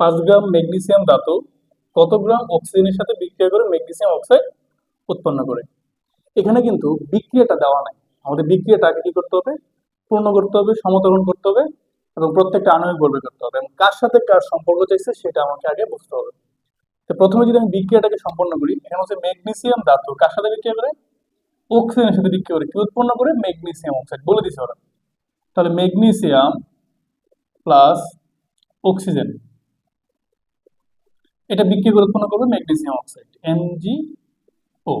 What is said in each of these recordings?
পাঁচ গ্রাম ম্যাগনেসিয়াম ধাতু, কত গ্রাম অক্সিজেনের সাথে বিক্রিয়া করে ম্যাগনেসিয়াম অক্সাইড উৎপন্ন করে? এখানে কিন্তু বিক্রিয়াটা দেওয়া নাই। আমাদের বিক্রিয়াটা আগে কি করতে হবে? পূর্ণ করতে হবে, সমতরণ করতে হবে এবং প্রত্যেকটা আণবিক বর্বে করতে হবে। এবং কার সাথে কার সম্পর্ক চাইছে সেটা আমাকে আগে বুঝতে হবে। তো প্রথমে যদি আমি বিক্রিয়াটাকে সম্পন্ন করি, এখানে হচ্ছে ম্যাগনেসিয়াম ধাতু। কার সাথে বিক্রিয়া করে? অক্সিজেনের সাথে বিক্রিয়া করে কি? উৎপন্ন করে ম্যাগনেসিয়াম অক্সাইড। বলে দিছে ওরা। তাহলে ম্যাগনেসিয়াম প্লাস অক্সিজেন। এটা বিক্রিয়া করে উৎপন্ন করবে ম্যাগনেসিয়াম অক্সাইড ও।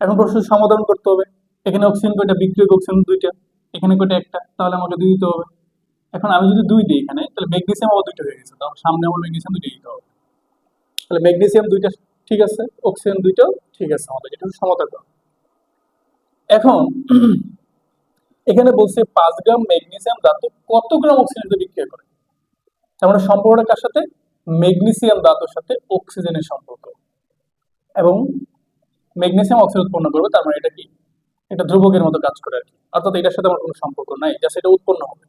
এখন প্রশ্ন, সমাধান করতে হবে। এখানে অক্সিজেন কয়টা? বিক্রিয়ক অক্সিজেন দুইটা। এখানে কয়টা? একটা। তাহলে আমাকে দুই দিতে হবে। এখন আমি যদি দুই দিই এখানে, তাহলে ম্যাগনেসিয়াম আবার দুইটা হয়ে গেছে। তাহলে সামনে আমার ম্যাগনেসিয়াম দুইটা দিতে হবে। তাহলে ম্যাগনেসিয়াম দুইটা ঠিক আছে, অক্সিজেন দুইটাও ঠিক আছে আমাদের। এটা সমতা করো। এখন এখানে বলছে পাঁচ গ্রাম ম্যাগনেসিয়াম ধাতু কত গ্রাম অক্সিজেন বিক্রিয়া করে? তার মানে সম্পর্কটা কার সাথে? ম্যাগনেসিয়াম ধাতুর সাথে অক্সিজেনের সম্পর্ক। এবং ম্যাগনেসিয়াম অক্সাইড উৎপন্ন করবে, তার মানে এটা কি? এটা ধ্রুবকের মতো কাজ করে আর কি অর্থাৎ এটার সাথে আমার কোনো সম্পর্ক নাই জাস্ট এটা উৎপন্ন হবে।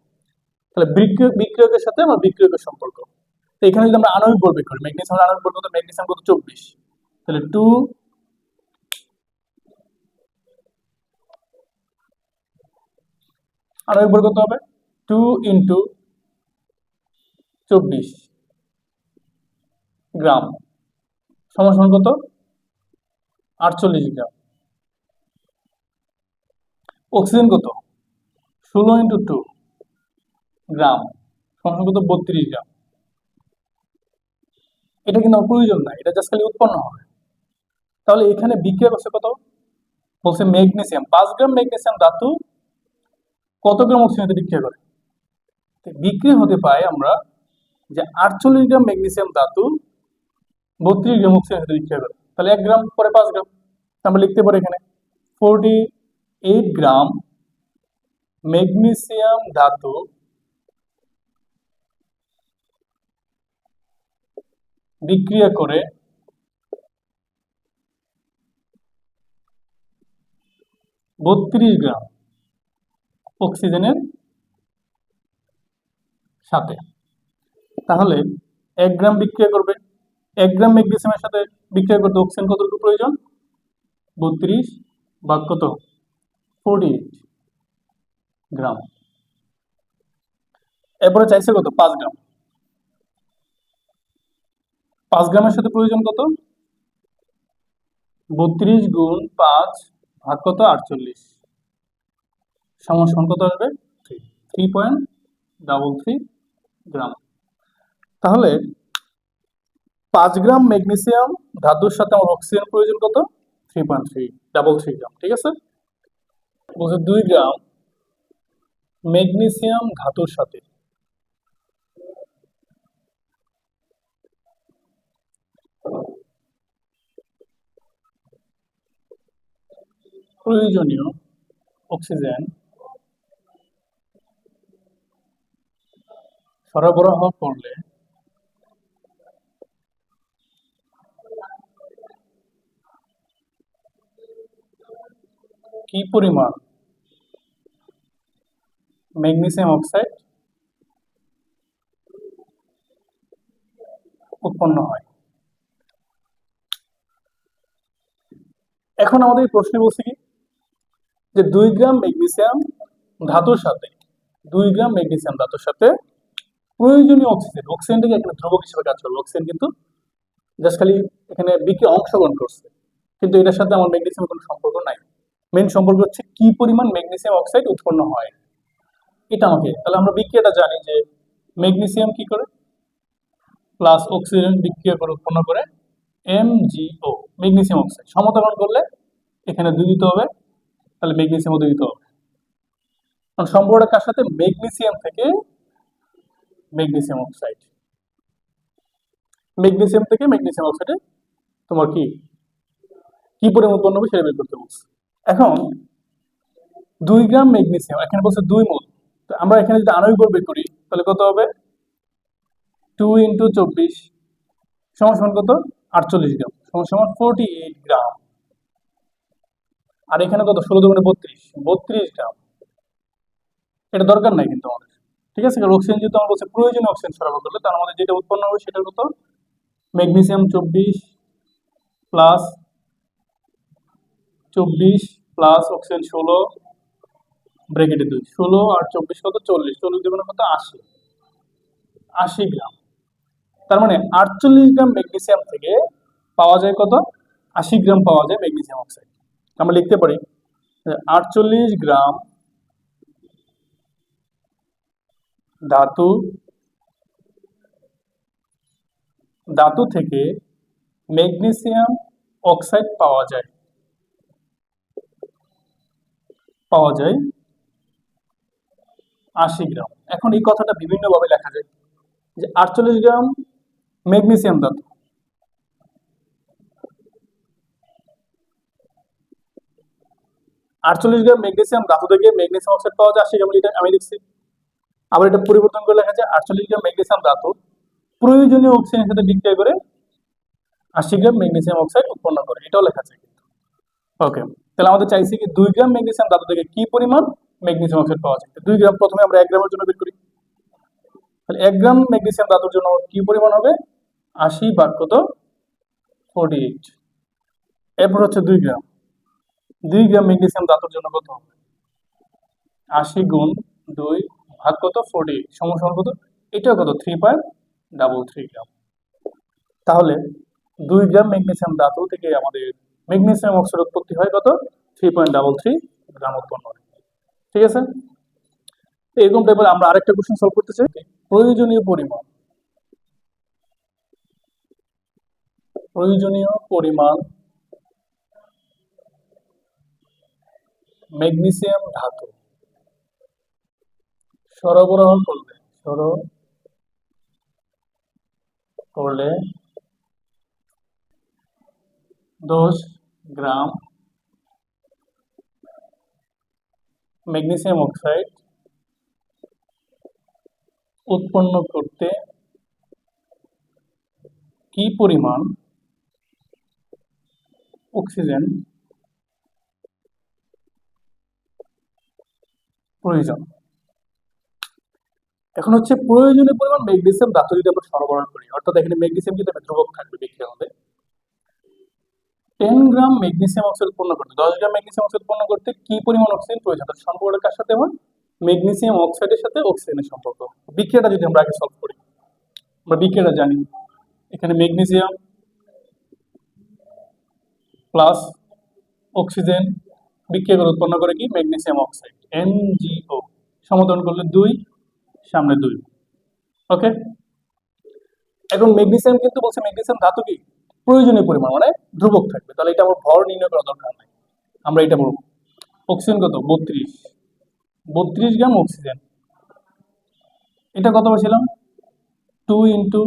তাহলে বিক্রিয়ক বিক্রিয়কের সাথে আমার বিক্রিয়কের সম্পর্ক। তো এখানে যদি আমরা আণবিক বল বের করি, ম্যাগনেসিয়াম আণবিক বল কত? ম্যাগনেসিয়াম কত? চব্বিশ। তাহলে টু আণবিক বল কত হবে? টু ইন্টু চব্বিশ। গ্রাম। সমান কত? আটচল্লিশ গ্রাম। অক্সিজেন কত? ষোলো ইন্টু টু গ্রাম। সমান কত? বত্রিশ গ্রাম। এটা কিন্তু প্রয়োজন নাই, এটা জাস্ট খালি উৎপন্ন হবে। তাহলে এখানে বিক্রিয়া করছে কত? বলছে ম্যাগনেসিয়াম। পাঁচ গ্রাম ম্যাগনেসিয়াম ধাতু কত গ্রাম অক্সিজেন বিক্রিয়া করে? তো বিক্রিয়া হতে পায় আমরা যে আটচল্লিশ গ্রাম ম্যাগনেসিয়াম ধাতু বত্রিশ গ্রাম অক্সিজেন সাথে বিক্রিয়া করে তাহলে এক গ্রাম, পরে পাঁচ গ্রাম। আমরা লিখতে পারি এখানে। ফোরটি এইট গ্রাম ম্যাগনেসিয়াম ধাতু বিক্রিয়া করে বত্রিশ গ্রাম অক্সিজেনের সাথে। তাহলে এক গ্রাম বিক্রিয়া করবে। এক গ্রাম ম্যাগনেসিয়ামের সাথে বিক্রিয়া করতে অক্সিজেন কতটুকু প্রয়োজন? বত্রিশ বা কত? Forty gram. এরপরে চাইছে কত? পাঁচ গ্রাম। পাঁচ গ্রামের সাথে প্রয়োজন কত? বত্রিশ গুণ পাঁচ ভাগ কত? আটচল্লিশ। সমান কত আসবে? Three three point double three gram. তাহলে পাঁচ গ্রাম ম্যাগনেসিয়াম, ধাতুর সাথে আমার অক্সিজেন প্রয়োজন কত? Three point three double three gram ঠিক আছে? বলছে দুই গ্রাম ম্যাগনেসিয়াম, ধাতুর সাথে। প্রয়োজনীয় অক্সিজেন সরবরাহ করলে কি পরিমাণ? ম্যাগনেসিয়াম অক্সাইড উৎপন্ন হয়। এখন আমাদের প্রশ্নে বলছে কি? যে দুই গ্রাম ম্যাগনেসিয়াম ধাতুর সাথে, দুই গ্রাম ম্যাগনেসিয়াম ধাতুর সাথে প্রয়োজনীয় অক্সিজেন অক্সিজেনটাকে এখানে ধ্রুবক হিসেবে কাজ করবে? অক্সিজেন কিন্তু জাস্ট খালি এখানে বিক্রিয়া অংশগ্রহণ করছে। কিন্তু এটার সাথে আমার ম্যাগনেসিয়ামের কোনো সম্পর্ক নাই। মেন সম্পর্ক হচ্ছে কি পরিমাণ ম্যাগনেসিয়াম অক্সাইড উৎপন্ন হয়? এটা আমাকে, তাহলে আমরা বিক্রিয়াটা জানি যে ম্যাগনেসিয়াম কি করে? প্লাস অক্সিজেন বিক্রিয়া করে উৎপন্ন করে এমজিও ম্যাগনেসিয়াম অক্সাইড সমতাকরণ করলে এখানে দুই দিতে হবে, তাহলে ম্যাগনেসিয়ামও দুই দিতে হবে। কারণ সম্পর্কটা কার সাথে? ম্যাগনেসিয়াম থেকে ম্যাগনেসিয়াম অক্সাইড ম্যাগনেসিয়াম থেকে ম্যাগনেসিয়াম অক্সাইডে তোমার কি? কি পরিমাণ উৎপন্ন হবে সেটা বের করতে বলছে। এখন দুই গ্রাম ম্যাগনেসিয়াম, এখানে বলছে দুই মোল। তো আমরা এখানে যদি আণবিক বল বের করি, তাহলে কত হবে? টু ইন্টু চব্বিশ সমান কত? আটচল্লিশ গ্রাম। সমান সমান ফোরটি এইট গ্রাম। আর এখানে কত? ষোলো দুগুণে বত্রিশ। বত্রিশ গ্রাম। এটা দরকার নাই কিন্তু আমাদের। ঠিক আছে? অক্সিজেন যেহেতু আমরা বলছি প্রয়োজনীয় অক্সিজেন সরবরাহ করলে, তার মধ্যে যেটা উৎপন্ন হবে সেটা কত? ম্যাগনেসিয়াম চব্বিশ প্লাস চব্বিশ প্লাস অক্সিজেন ষোলো ব্রেকেটে দুই। ষোলো আর চব্বিশ কত? চল্লিশ। চল্লিশ দুগুণ কত? আশি। আশি গ্রাম। তার মানে আটচল্লিশ গ্রাম ম্যাগনেসিয়াম থেকে পাওয়া যায় কত? আশি গ্রাম পাওয়া যায় ম্যাগনেসিয়াম অক্সাইড আমরা লিখতে পারি, আটচল্লিশ গ্রাম ধাতু ধাতু থেকে ম্যাগনেসিয়াম অক্সাইড পাওয়া যায়। পাওয়া যায় আশি গ্রাম। এখন এই কথাটা বিভিন্নভাবে লেখা যায় যে আটচল্লিশ গ্রাম ম্যাগনেসিয়াম ধাতু। আটচল্লিশ গ্রাম ম্যাগনেসিয়াম ধাতু থেকে ম্যাগনেসিয়াম অক্সাইড পাওয়া যায়, আশি গ্রাম এটা আমি লিখছি আবার এটা পরিবর্তন করে লেখা যায় আটচল্লিশ গ্রাম ম্যাগনেসিয়াম ধাতু প্রয়োজনীয় অক্সিজেনের সাথে বিক্রিয়া করে আশি গ্রাম ম্যাগনেসিয়াম অক্সাইড উৎপন্ন করে। এটাও লেখা যায় কিন্তু। ওকে তাহলে আমাদের চাইছি কি দুই গ্রাম ম্যাগনেসিয়াম ধাতু থেকে কি পরিমাণ ম্যাগনেসিয়াম অক্সাইড পাওয়া যায় দুই গ্রাম প্রথমে আমরা এক গ্রামের জন্য বের করি। তাহলে এক গ্রাম ম্যাগনেসিয়াম ধাতুর জন্য কি পরিমাণ হবে? আশি ভাগ কত? ফোরটি এইট এরপর হচ্ছে দুই গ্রাম। দুই গ্রাম ম্যাগনেসিয়াম ধাতুর জন্য কত হবে? আশি গুণ দুই ভাগ কত? ফোরটি এইট সমসমান কত? এটাও কত? Three point double three gram. তাহলে দুই গ্রাম ম্যাগনেসিয়াম ধাতু থেকে আমাদের ম্যাগনেসিয়াম অক্সাইড উৎপত্তি হয় কত? Three point double three gram উৎপন্ন হয়। ঠিক আছে? তো এরকম টাইপের আমরা আরেকটা কোশ্চেন সলভ করতে চাই। প্রয়োজনীয় পরিমাণ। প্রয়োজনীয় পরিমাণ ম্যাগনেসিয়াম ধাতু। সরবরাহ করলে সর করলে দশ গ্রাম ম্যাগনেসিয়াম অক্সাইড উৎপন্ন করতে কি পরিমাণ অক্সিজেন প্রয়োজন? এখন হচ্ছে প্রয়োজনীয় পরিমাণ ম্যাগনেসিয়াম ধাতু যদি আমরা সরবরাহ করি। অর্থাৎ এখানে ম্যাগনেসিয়াম কিন্তু একটা ধ্রুবক থাকবে বিক্রিয়া হবে টেন গ্রাম ম্যাগনেসিয়াম অক্সাইড উৎপন্ন করতে? দশ গ্রাম ম্যাগনেসিয়াম অক্সাইড উৎপন্ন করতে কি পরিমাণ অক্সিজেন প্রয়োজন? তার সম্পর্কটা কার সাথে হয়? ম্যাগনেসিয়াম অক্সাইডের সাথে অক্সিজেনের সম্পর্ক। বিক্রিয়াটা যদি আমরা আগে সলভ করি আমরা বিক্রিয়াটা জানি। এখানে ম্যাগনেসিয়াম প্লাস অক্সিজেন বিক্রিয়া করে উৎপন্ন করে কি? ম্যাগনেসিয়াম অক্সাইড এনজিও সমাধান করলে দুই, সামনে দুই। ওকে এখন ম্যাগনেসিয়াম কিন্তু বলছে ম্যাগনেসিয়াম ধাতু কি? প্রয়োজনীয় পরিমাণ মানে ধ্রুবক থাকবে। তাহলে এটা আমার ভর নির্ণয় করা দরকার নাই। আমরা এটা বলব। অক্সিজেন কত? বত্রিশ। বত্রিশ গ্রাম অক্সিজেন এটা কত বলছিলাম টু ইন্টু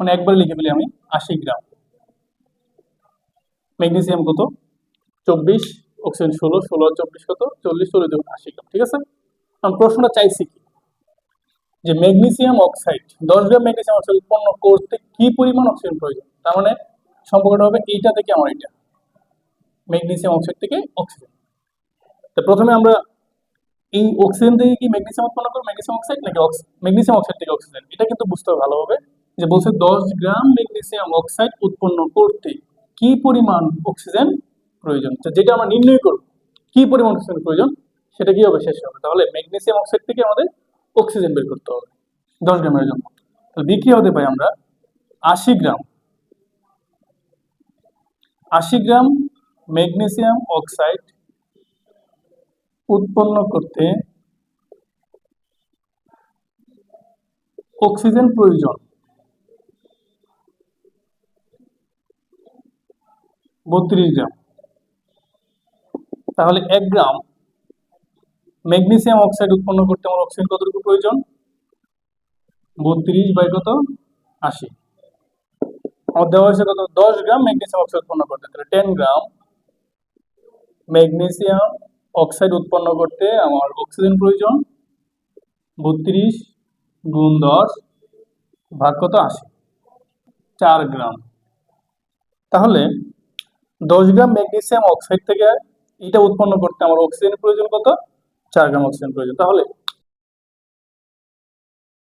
মানে একবার লিখে ফেলি আমি, আশি গ্রাম। ম্যাগনেসিয়াম কত? চব্বিশ। অক্সিজেন ষোলো ষোলো চব্বিশ কত? চল্লিশ চল্লিশ দুগুণ আশি গ্রাম, ঠিক আছে? আমি প্রশ্নটা চাইছি কি? যে ম্যাগনেসিয়াম অক্সাইড দশ গ্রাম ম্যাগনেসিয়াম অক্সাইড উৎপন্ন করতে কি পরিমাণ অক্সিজেন প্রয়োজন? তার মানে সম্পর্কটা হবে এইটা থেকে আমার এটা ম্যাগনেসিয়াম অক্সাইড থেকে অক্সিজেন। তো প্রথমে আমরা এই অক্সিজেন থেকে কি ম্যাগনেসিয়াম উৎপন্ন করব? ম্যাগনেসিয়াম অক্সাইড নাকি ম্যাগনেসিয়াম অক্সাইড থেকে অক্সিজেন? এটা কিন্তু বুঝতে হবে ভালোভাবে যে বলছে দশ গ্রাম ম্যাগনেসিয়াম অক্সাইড উৎপন্ন করতে কি পরিমাণ অক্সিজেন প্রয়োজন? তো যেটা আমরা নির্ণয় করব, কি পরিমাণ অক্সিজেন প্রয়োজন, সেটা কি হবে? শেষ হবে। তাহলে ম্যাগনেসিয়াম অক্সাইড থেকে আমাদের অক্সিজেন বের করতে হবে। দশ গ্রামের জন্য। তাহলে বিক্রিয়া হতে পারে আমরা আশি গ্রাম। আশি গ্রাম ম্যাগনেসিয়াম অক্সাইড উৎপন্ন করতে অক্সিজেন প্রয়োজন। বত্রিশ গ্রাম। তাহলে এক গ্রাম ম্যাগনেসিয়াম অক্সাইড উৎপন্ন করতে আমার অক্সিজেন কতটুকু প্রয়োজন? বত্রিশ বাই কত? আশি। আমার দেওয়া হয়েছে কত দশ গ্রাম ম্যাগনেসিয়াম অক্সাইড উৎপন্ন করতে তাহলে টেন গ্রাম ম্যাগনেসিয়াম অক্সাইড উৎপন্ন করতে আমার অক্সিজেন প্রয়োজন বত্রিশ গুণ দশ, ভাগ কত? আশি। চার গ্রাম তাহলে দশ গ্রাম ম্যাগনেসিয়াম অক্সাইড থেকে এটা উৎপন্ন করতে আমার অক্সিজেন প্রয়োজন কত? চার গ্রাম অক্সিজেন প্রয়োজন। তাহলে